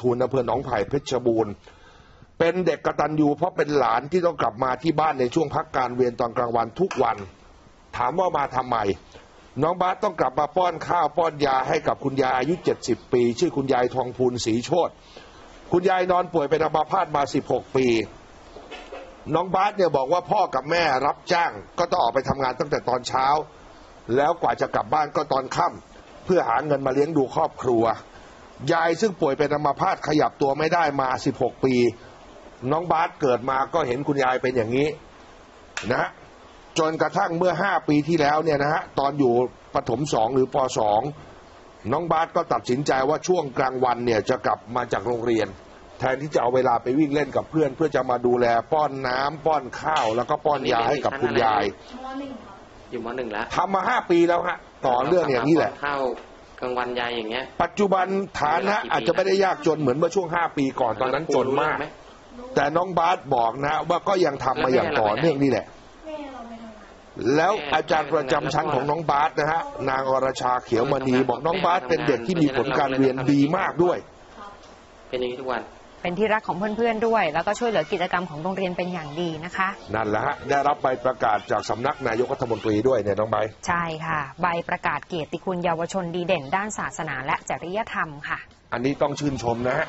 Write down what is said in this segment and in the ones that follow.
ทูลอำเภอหนองไผ่เพชรบูรณ์ เป็นเด็กกระตัญญูเพราะเป็นหลานที่ต้องกลับมาที่บ้านในช่วงพักการเรียนตอนกลางวันทุกวัน ถามว่ามาทำไม น้องบาสต้องกลับมาป้อนข้าวป้อนยาให้กับคุณยายอายุ 70 ปี ชื่อคุณยายทองพูนศรีโชตคุณยายนอนป่วยเป็นอัมพาตมา 16 ปี น้องบาสเนี่ยบอกว่าพ่อกับแม่รับจ้าง ก็ต้องออกไปทำงานตั้งแต่ตอนเช้า แล้วกว่าจะกลับบ้านก็ตอนค่ำเพื่อหาเงินมาเลี้ยงดูครอบครัว ยายซึ่งป่วยเป็นอัมพาตขยับตัวไม่ได้มา 16 ปี น้องบาสเกิดมาก็เห็นคุณยายเป็นอย่างนี้นะฮะจนกระทั่งเมื่อ 5 ปีที่แล้วเนี่ยนะฮะตอนอยู่ปฐมสองหรือปสองน้องบาสก็ตัดสินใจว่าช่วงกลางวันเนี่ยจะกลับมาจากโรงเรียน แทนที่จะเอาเวลาไปวิ่งเล่นกับเพื่อน เพื่อจะมาดูแลป้อนน้ำป้อนข้าว แล้วก็ป้อนยาให้กับคุณยายมหนึ่งครับอยู่มหนึ่งแล้วทำมาห้าปีแล้วฮะต่อเรื่องอย่างนี้แหละข้าว กลางวันยายอย่างเงี้ย ปัจจุบันฐานะอาจจะไม่ได้ยากจนเหมือนเมื่อช่วง 5 ปีก่อนตอนนั้นจนมากไหมแต่น้องบาสบอกนะ ว่าก็ยังทำมาอย่างต่อเนื่องนี่แหละแม่เราไปทำงานแล้วอาจารย์ประจำชั้นของน้องบาสนะฮะ นางอรชาเขียวมณีบอกน้องบาสเป็นเด็กที่มีผลการเรียนดีมากด้วยครับเป็นอย่างนี้ทุกวัน เป็นที่รักของเพื่อนๆด้วย แล้วก็ช่วยเหลือกิจกรรมของโรงเรียนเป็นอย่างดีนะคะ นั่นแหละฮะได้รับใบประกาศจากสำนักนายกรัฐมนตรีด้วยเนี่ยน้องใบร์ทใช่ค่ะ ใบประกาศเกียรติคุณเยาวชนดีเด่น ด้านศาสนาและจริยธรรมค่ะ อันนี้ต้องชื่นชมนะฮะ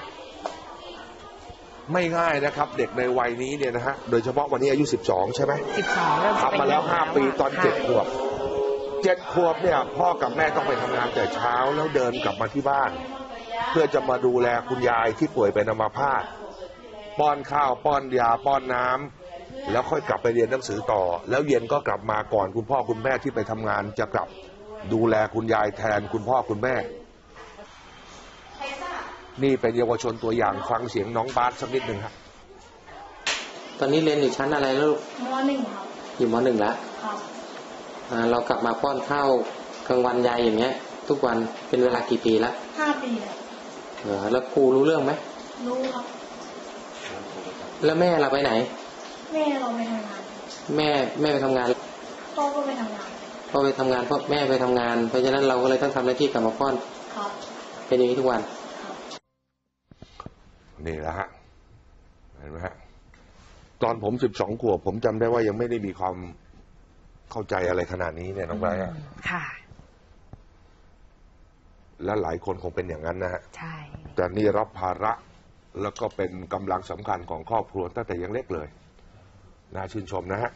ไม่ง่ายนะครับ เด็กในวัยนี้เนี่ยนะฮะโดยเฉพาะวันนี้อายุ 12 ใช่ไหม12เริ่มจะเป็นทำมาแล้ว เด็กห้าปีตอน ค่ะเจ็ดขวบเจ็ดขวบเนี่ยพ่อกับแม่ต้องไปทำงานแต่เช้าแล้วเดินกลับมาที่บ้าน เพื่อจะมาดูแลคุณยายที่ป่วยเป็นอัมพาตป้อนข้าวป้อนยาป้อนน้ำแล้วค่อยกลับไปเรียนหนังสือต่อ แล้วเย็นก็กลับมาก่อนคุณพ่อคุณแม่ที่ไปทำงานจะกลับดูแลคุณยายแทนคุณพ่อคุณแม่ นี่เป็นเยาวชนตัวอย่างฟังเสียงน้องบาสสักนิดหนึ่งครับตอนนี้เรียนอยู่ชั้นอะไรแล้วลูกมหนึ่งครับอยู่มหนึ่งแล้วครับอ่าเรากลับมาป้อนข้าวกลางวันยายอย่างเงี้ย ทุกวันเป็นเวลากี่ปีแล้วห้าปีแล้วเหรอ แล้วครูรู้เรื่องไหมรู้ครับ แล้วแม่เราไปไหน แม่เราไปทำงาน แม่แม่ไปทำงานพ่อก็ไปทำงานพ่อไปทำงานเพราะแม่ไปทำงาน เพราะฉะนั้นเราก็เลยต้องทำหน้าที่กลับมาป้อนครับเป็นอย่างนี้ทุกวันครับนี่แหละฮะเห็นไหมฮะตอนผมสิบสองขวบผมจำได้ว่ายังไม่ได้มีความเข้าใจอะไรขนาดนี้เนี่ยน้องไบร์ทอะค่ะ และหลายคนคงเป็นอย่างนั้นนะฮะใช่ แต่นี่รับภาระแล้วก็เป็นกำลังสำคัญของครอบครัวตั้งแต่ยังเล็กเลย น่าชื่นชมนะฮะ